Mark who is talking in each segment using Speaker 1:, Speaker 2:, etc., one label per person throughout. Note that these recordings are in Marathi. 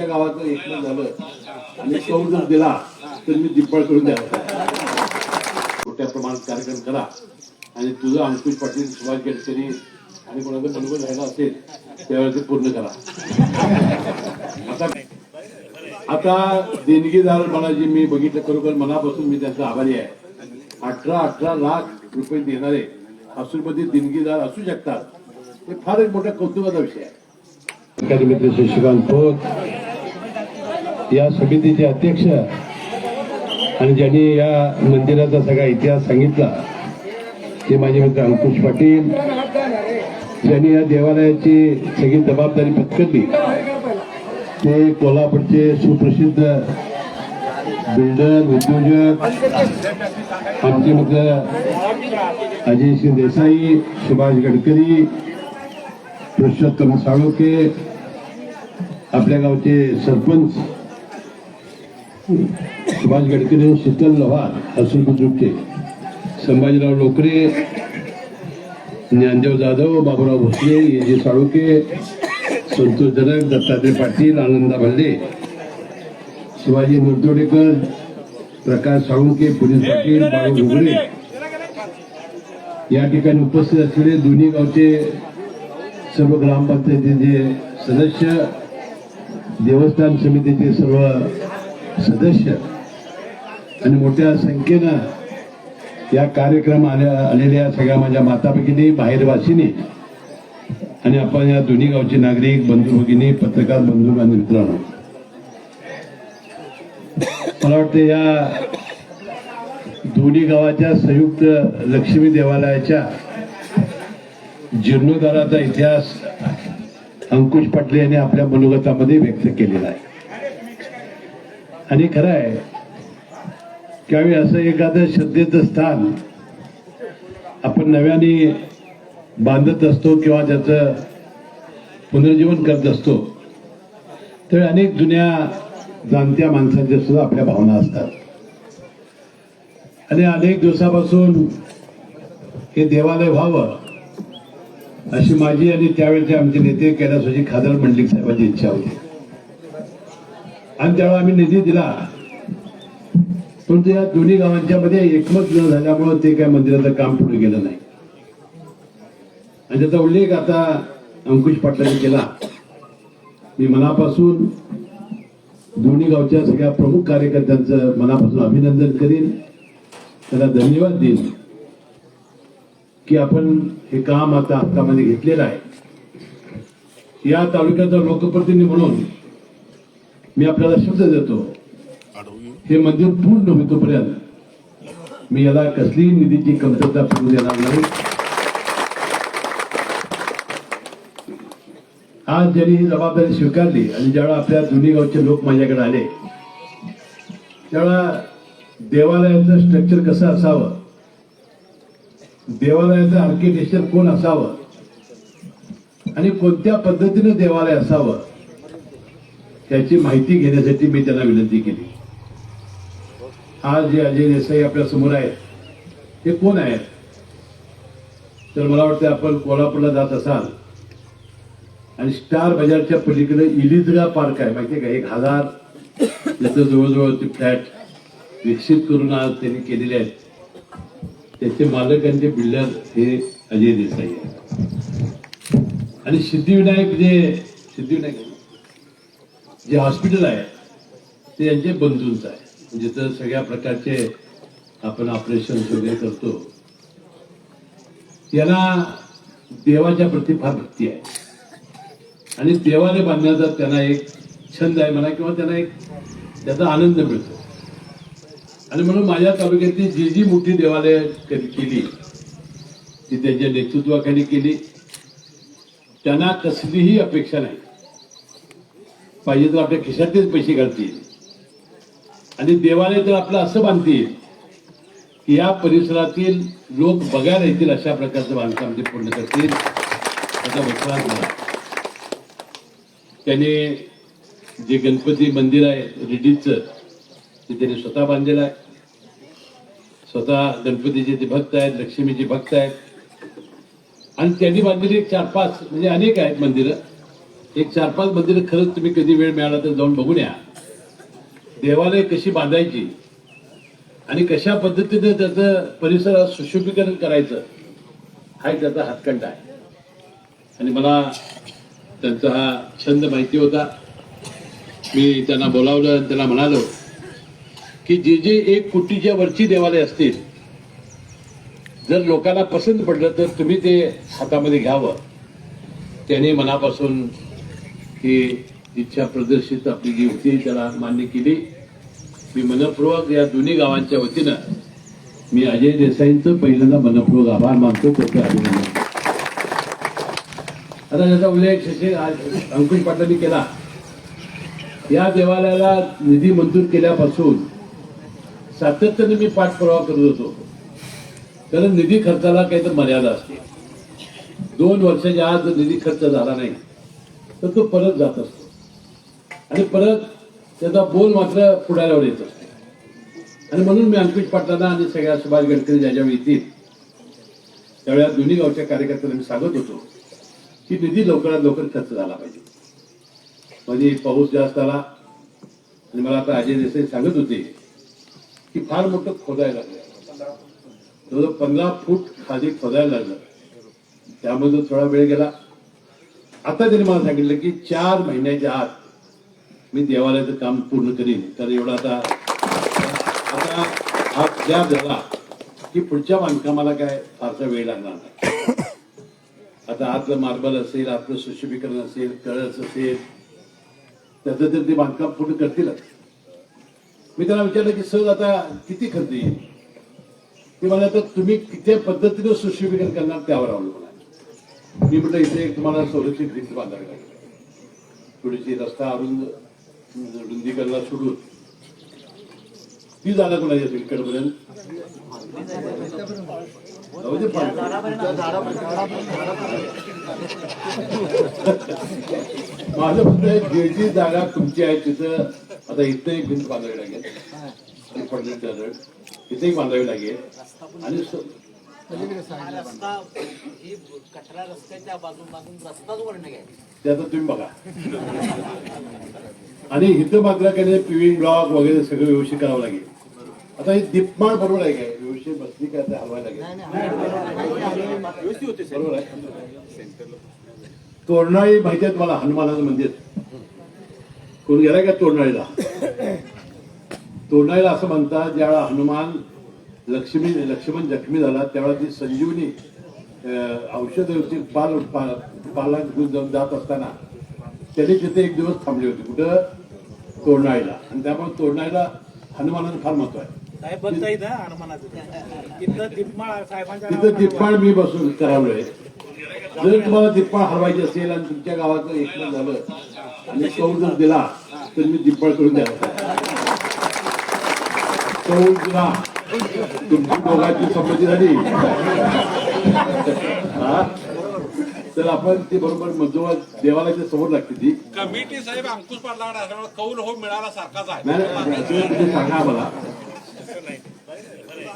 Speaker 1: अख्ख्या गावाचं एकमत झालं आणि कौल जर दिला तर मी दिप्पळ करून द्या मोठ्या प्रमाणात कार्यक्रम करा आणि तुझं अंकुश पाटील सुभाष गडकरी आणि कोणाचं मनोबल राहिला असेल त्यावेळेस ते पूर्ण करा. आता आता देणगीदार मला जे मी बघितलं खरोखर मनापासून मी त्यांचा आभारी आहे. अठरा अठरा लाख रुपये देणारे असूनमध्ये देणगीदार असू शकतात हे फार एक मोठ्या कौतुकाचा विषय आहे.
Speaker 2: सरकारी शशिकांत या समितीचे अध्यक्ष आणि ज्यांनी या मंदिराचा सगळा इतिहास सांगितला ते माझे मित्र अंकुश पाटील ज्यांनी या देवालयाची सगळी जबाबदारी पत्करली. ते कोल्हापूरचे सुप्रसिद्ध बिल्डर उद्योजक आमचे मित्र अजय सिंह देसाई सुभाष गडकरी पुरुषोत्तम साळुके आपल्या गावचे सरपंच सुभाष गडकरी शीतल लोहार हसून बुद्रुकचे संभाजीराव लोकरे ज्ञानदेव जाधव बाबूराव भोसले एजे साळुके संतोष जनक दत्तात्रय पाटील आनंदा भल्ले शिवाजी मुरतोडेकर प्रकाश साळुंके पुनीत पाटील बाळू घुगरे. या ठिकाणी उपस्थित असलेले दोन्ही गावचे सर्व ग्रामपंचायतीचे सदस्य देवस्थान समितीचे सर्व सदस्य आणि मोठ्या संख्येनं या कार्यक्रम आल्या आलेल्या सगळ्या माझ्या माता भगिनी बाहेरवासिनी आणि आपण या दोन्ही गावचे नागरिक बंधू भगिनी पत्रकार बंधू आणि मित्रांनो. मला वाटतं या दोन्ही गावाच्या संयुक्त लक्ष्मी देवालयाच्या जीर्णोद्धाराचा इतिहास अंकुश पाटले यांनी आपल्या मनोगतामध्ये व्यक्त केलेला आहे. आणि खरं आहे त्यावेळी असं एखादं श्रद्धेचं स्थान आपण नव्याने बांधत असतो किंवा त्याचं पुनर्जीवन करत असतो त्यावेळी अनेक जुन्या जाणत्या माणसांच्या सुद्धा आपल्या भावना असतात. आणि अनेक दिवसापासून हे देवालय व्हावं अशी माझी आणि त्यावेळेचे आमचे नेते कैलासोजी खादर मंडलिक साहेबांची इच्छा होती. आणि त्यावेळेला आम्ही निधी दिला. परंतु या दोन्ही गावांच्या मध्ये एकमत न झाल्यामुळं ते काय मंदिराचं काम पुढे गेलं नाही. आणि त्याचा उल्लेख आता अंकुश पाटलांनी केला. मी मनापासून दोन्ही गावच्या सगळ्या प्रमुख कार्यकर्त्यांचं मनापासून अभिनंदन करीन. त्याला धन्यवाद देईन की आपण हे काम आता हातामध्ये घेतलेलं आहे. या तालुक्याचा लोकप्रतिनिधी म्हणून मी आपल्याला शब्द देतो. हे मंदिर पूर्ण होईतोपर्यंत मी याला कसलीही निधीची कमतरता पडू देणार नाही. आज ज्यांनी ही जबाबदारी स्वीकारली आणि ज्यावेळा आपल्या दोन्ही गावचे लोक माझ्याकडे आले त्यावेळा देवालयाचं स्ट्रक्चर कसं असावं? देवालयाचं आर्किटेक्चर कोण असावं? आणि कोणत्या पद्धतीनं देवालय असावं? त्याची माहिती घेण्यासाठी मी त्यांना विनंती केली. आज जे अजय देसाई आपल्यासमोर आहेत ते कोण आहेत? तर मला वाटतं आपण कोल्हापूरला जात असाल आणि स्टार बाजारच्या पलीकडे इलिजगा पार्क आहे. माहितीये का? एक हजार त्याचं जवळजवळ ते फ्लॅट विकसित करून आज त्यांनी केलेले आहेत. त्याचे मालक आणि ते बिल्डर हे अजय देसाई आहे आणि सिद्धिविनायक जे सिद्धिविनायक जे हॉस्पिटल आहे ते यांचे बंधूंच आहे. म्हणजे जिथं सगळ्या प्रकारचे आपण ऑपरेशन वगैरे करतो. याला देवाच्या प्रती फार भक्ती आहे. आणि देवालय बांधण्याचा त्यांना एक छंद आहे म्हणा किंवा त्यांना एक त्याचा आनंद मिळतो. आणि म्हणून माझ्या तालुक्यातली जी जी मोठी देवालय कधी केली ती त्यांच्या नेतृत्वाखाली केली. त्यांना कसलीही अपेक्षा नाही. पाहिजे तर आपल्या खिशातलेच पैसे घालतील. आणि देवालय तर आपलं असं बांधतील की या परिसरातील लोक बघायला येतील अशा प्रकारचं बांधकाम ते पूर्ण करतील. असा विश्वास मला त्याने जे गणपती मंदिर आहे रेड्डीचं ते त्याने स्वतः बांधलेलं आहे. स्वतः गणपतीचे ते भक्त आहेत लक्ष्मीचे भक्त आहेत. आणि त्यांनी बांधलेली एक चार पाच म्हणजे अनेक आहेत मंदिरं. एक चार पाच मंदिरं खरंच तुम्ही कधी वेळ मिळाला तर जाऊन बघून या. देवालय कशी बांधायची आणि कशा पद्धतीने त्याचं परिसरात सुशोभीकरण करायचं हा एक त्याचा हातखंड आहे. आणि मला त्यांचा हा छंद माहिती होता. मी त्यांना बोलावलं आणि त्यांना म्हणालो की जे जे एक कोटीच्या वरची देवालय असतील जर लोकांना पसंत पडलं तर तुम्ही ते हातामध्ये घ्यावं. त्याने मनापासून ही इच्छा प्रदर्शित आपली जी होती त्याला मान्य केली. मी मनपूर्वक या दोन्ही गावांच्या वतीनं मी अजय देसाईंचं पहिल्यांदा मनपूर्वक आभार मानतो त्याचं अभिनंदन. आता त्याचा उल्लेख शशी आज अंकुश पाटलांनी केला. या देवालयाला निधी मंजूर केल्यापासून सातत्याने मी पाठपुरावा करत होतो. कारण निधी खर्चाला काहीतरी मर्यादा असते. दोन वर्षाच्या आज जर निधी खर्च झाला नाही. तर तो परत जात असतो. आणि परत त्याचा बोल मात्र पुढाऱ्यावर येत असतो. आणि म्हणून मी अंकुश पाटलांना आणि सगळ्या सुभाष गडकरी ज्याच्यावेळी येतील त्यावेळेला दोन्ही गावच्या कार्यकर्त्यांना मी सांगत होतो की निधी लवकरात लवकर खर्च झाला पाहिजे. म्हणजे पाऊस जास्त आला आणि मला आता अजय देसाई सांगत होते की फार मोठं खोदायला लागलं. जवळ पंधरा फूट खाली खोदायला लागलं. त्यामध्ये थोडा वेळ गेला. आता त्यांनी मला सांगितलं की चार महिन्याच्या आत मी देवालयाचं काम पूर्ण करीन. तर एवढा आता आता हा गॅप झाला की पुढच्या बांधकामाला काय फारसा वेळ लागणार नाही. आता आतलं मार्बल असेल आतलं सुशोभीकरण असेल कळस असेल त्याचं तर ते बांधकाम पूर्ण करतीलच. मी त्यांना विचारलं की सहज आता किती खर्च येईल? ते मला तर तुम्ही किती पद्धतीने सुशोभीकरण करणार त्यावर आवडलं मी म्हटलं इथे एक तुम्हाला संरक्षित भिंत बांधावी लागेल. थोडीशी रस्ता अरुंद रुंदीकरणाला सोडून. ती जागा कोणाची असेल? इकडपर्यंत? माझं म्हणणं जे जी जागा तुमची आहे तिथं आता इथं एक भिंत बांधावी लागेल. आणि इथेही बांधावी लागेल. आणि
Speaker 3: रस्ता ही कचरा रस्त्याच्या बाजून बाजून रस्ताच वर्ण घ्यायचा.
Speaker 2: ते आता तुम्ही बघा. आणि इथं मात्र काही पिविंग ब्लॉक वगैरे सगळं व्यवस्थित करावं लागेल. आता हे दिपमाळ बरोबर आहे काय? व्यवस्थित बसली काय ते हलवायला लागेल? बरोबर आहे. तोरणाळी माहिती आहे तुम्हाला हनुमानाचं मंदिर. कोण गेलाय का तोरणाळीला? तोरणाळीला असं म्हणतात ज्यावेळा हनुमान लक्ष्मी लक्ष्मण जखमी झाला त्यावेळेला ती संजीवनी औषध पाल पाला घेऊन जाऊन जात असताना त्यांनी तिथे एक दिवस थांबले होते कुठं? तोरणाळीला आणि त्यामुळे तोरणाळीला हनुमानाचं फार महत्त्व आहे. तिथं. दिप्पाळ मी बसून करावलंय. जर तुम्हाला दिप्पाळ हरवायची असेल आणि तुमच्या गावाचं एकमत झालं आणि कौल जर दिला तर मी दिप्पाळ करून द्यायला कौल दिला. तुमची दोघांची संमती झाली. हा? तर आपण ते बरोबर मजोवा देवालयाच्या समोर लागते ती.
Speaker 4: कमिटी साहेब अंकुश पाटलाकडे असल्यामुळे कौल हो मिळाला सारखाच आहे.
Speaker 2: नाही तुम्ही सांगा मला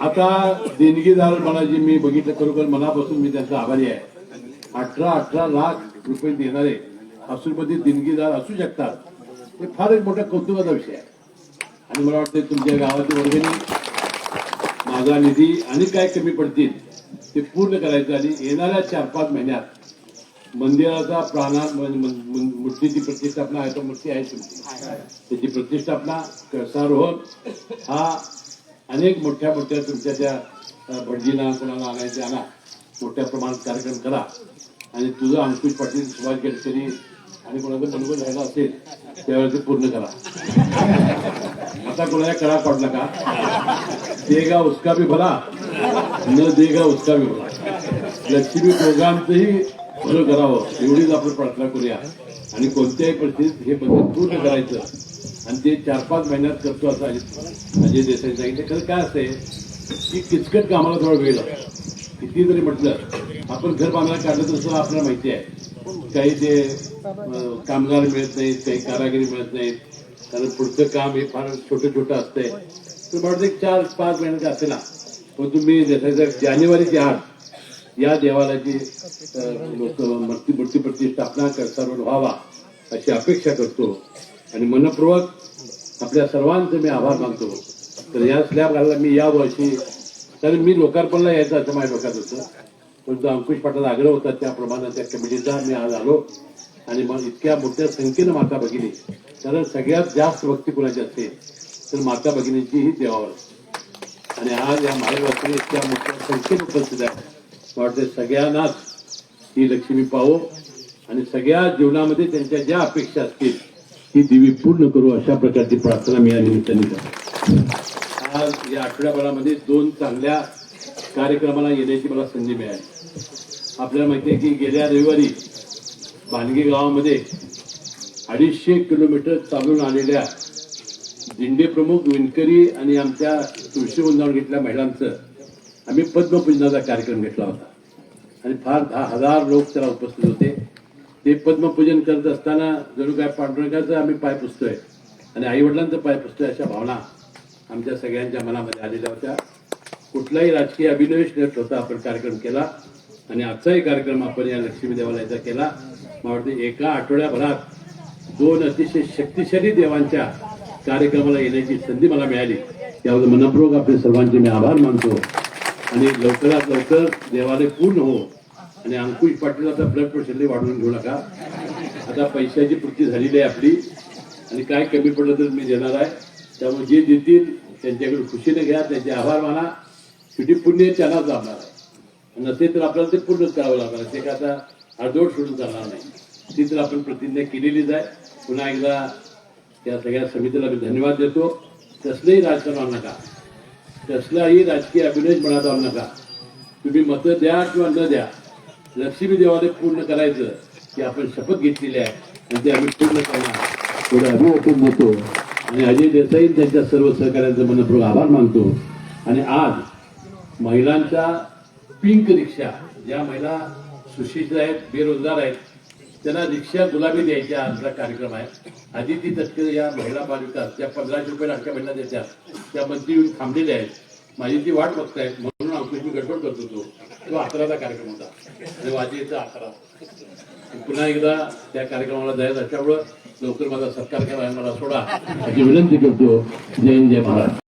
Speaker 2: आता देणगीदार मला जी मी बघितलं खरोखर मनापासून मी त्यांचा आभारी आहे. अठरा अठरा लाख रुपये देणारे हसूरमध्ये देणगीदार असू शकतात हे फार एक मोठा कौतुकाचा विषय आहे. आणि मला वाटतं तुमच्या गावाची वर्गणी माझा निधी आणि काय कमी पडतील ते पूर्ण करायचं आणि येणाऱ्या चार पाच महिन्यात मंदिराचा प्राणा मूर्तीची प्रतिष्ठापना आहे तो मूर्ती आहे तुमची. त्याची प्रतिष्ठापना कळसारोहण हा अनेक मोठ्या मोठ्या तुमच्या त्या भटजीला कोणाला आणायचे आणा. मोठ्या प्रमाणात कार्यक्रम करा. आणि तुझं अंकुश पाटील सुभाष गडकरी आणि कोणाचं अनुभव राहिला असेल त्यावेळेस ते पूर्ण करा. आता कोणाला करा पडला का देगा उसका भी भला न देगा उसका भी भला. लक्ष्मी दोघांचंही भलं करावं एवढीच आपण प्रार्थना करूया. आणि कोणत्याही परिस्थितीत हे बंधन पूर्ण करायचं आणि ते चार पाच महिन्यात करतो असं अजय देसाई सांगितलं. खरं काय असतंय की किचकट कामाला थोडा वेळ लागतो. किती जरी म्हटलं आपण घर बांधायला काढलं तर सुद्धा आपल्याला माहिती आहे. काही ते कामगार मिळत नाहीत काही कारागिरी मिळत नाहीत कारण पुढचं काम हे फार छोटं छोटं असतंय. तर मला एक चार पाच महिन्याचं असेल. ना पण तुम्ही देसाई साहेब या देवालयाची लोक मूर्ती मूर्ती प्रतिष्ठापना सर्व व्हावा अशी अपेक्षा करतो. आणि मनपूर्वक आपल्या सर्वांचे मी आभार मानतो. तर या स्लॅब घालायला मी यावं अशी तर मी लोकार्पणला यायचं असं माझ्या डोक्यात होतं. परंतु अंकुश पाटाला आग्रह होता त्याप्रमाणे त्या कमिटीचा मी आज आलो आणि मग इतक्या मोठ्या संख्येनं माता भगिनी कारण सगळ्यात जास्त भक्ती कुणाची असते तर माता भगिनींची ही देवावर असते. आणि आज या महाराष्ट्रात इतक्या मोठ्या संख्येनं उपस्थित आहे वाटते सगळ्यांनाच ही लक्ष्मी पाहो आणि सगळ्या जीवनामध्ये त्यांच्या ज्या अपेक्षा असतील ही देवी पूर्ण करू अशा प्रकारची प्रार्थना मी या निमित्ताने करतो आज या आठवड्याभरामध्ये दोन चांगल्या कार्यक्रमाला येण्याची मला संधी मिळाली. आपल्याला माहिती आहे की गेल्या रविवारी भानगी गावामध्ये अडीचशे किलोमीटर चालून आलेल्या दिंडे प्रमुख विणकरी आणि आमच्या तुळशीवृंदावण घेतल्या महिलांचं आम्ही पद्मपूजनाचा कार्यक्रम घेतला होता. आणि फार दहा हजार लोक त्याला उपस्थित होते. ते पद्मपूजन करत असताना जणू काय पांडुरंगाचं आम्ही पाय पुसतोय आणि आईवडिलांचं पाय पुसतोय अशा भावना आमच्या सगळ्यांच्या मनामध्ये आलेल्या होत्या. कुठलाही राजकीय अभिनवेश न ठेवता आपण कार्यक्रम केला. आणि आजचाही कार्यक्रम आपण या लक्ष्मी देवाला याचा केला. मला वाटतं एका आठवड्याभरात दोन अतिशय शक्तिशाली देवांच्या कार्यक्रमाला येण्याची संधी मला मिळाली. त्याबद्दल मनपूर्वक आपले सर्वांचे मी आभार मानतो. आणि लवकरात लवकर देवालय पूर्ण हो. आणि अंकुश पाटील आता ब्लड प्रेशरने वाढवून घेऊ नका. आता पैशाची पूर्ती झालेली आहे आपली. आणि काय कमी पडलं तर मी देणार आहे. त्यामुळे जे देतील त्यांच्याकडे खुशीने घ्या त्यांचे आभार माना. शेवटी पुण्य त्यांना जाणार. आहे नसेल तर आपल्याला ते पूर्णच करावं लागणार. ते काय आता अर्धवट सोडून चालणार नाही. ती तर आपण प्रतिज्ञा केलेलीच आहे. पुन्हा एकदा त्या सगळ्या समितीला मी धन्यवाद देतो. कसलंही राजकारण आणू नका. कसलाही राजकीय अभिनय मनात आणू नका. तुम्ही मतं द्या किंवा न द्या लक्ष्मी देवालय पूर्ण करायचं की आपण शपथ घेतलेली आहे. आणि ते आम्ही पूर्ण करणार. थोडं अभिवचन देतो. आणि अजय देसाई त्यांच्या सर्व सहकार्यांचा मनपूर्वक आभार मानतो. आणि आज महिलांच्या पिंक रिक्षा ज्या महिला सुशिक्षित आहेत बेरोजगार आहेत त्यांना रिक्षा गुलाबी द्यायच्या आमचा कार्यक्रम आहे. आदिती तटकरे या महिला बालविकास त्या पंधराशे रुपये लाडक्या महिला देतात. त्या मंत्री येऊन थांबलेल्या आहेत. माझी ती वाट बघत आहेत म्हणून अंकुश मी गडबड करत होतो तो अकराचा कार्यक्रम होता. आणि माझी अकरा. पुन्हा एकदा त्या कार्यक्रमाला जायचं असल्यामुळं लवकर माझा सत्कार करा मला सोडा. अशी विनंती करतो जय जय महाराज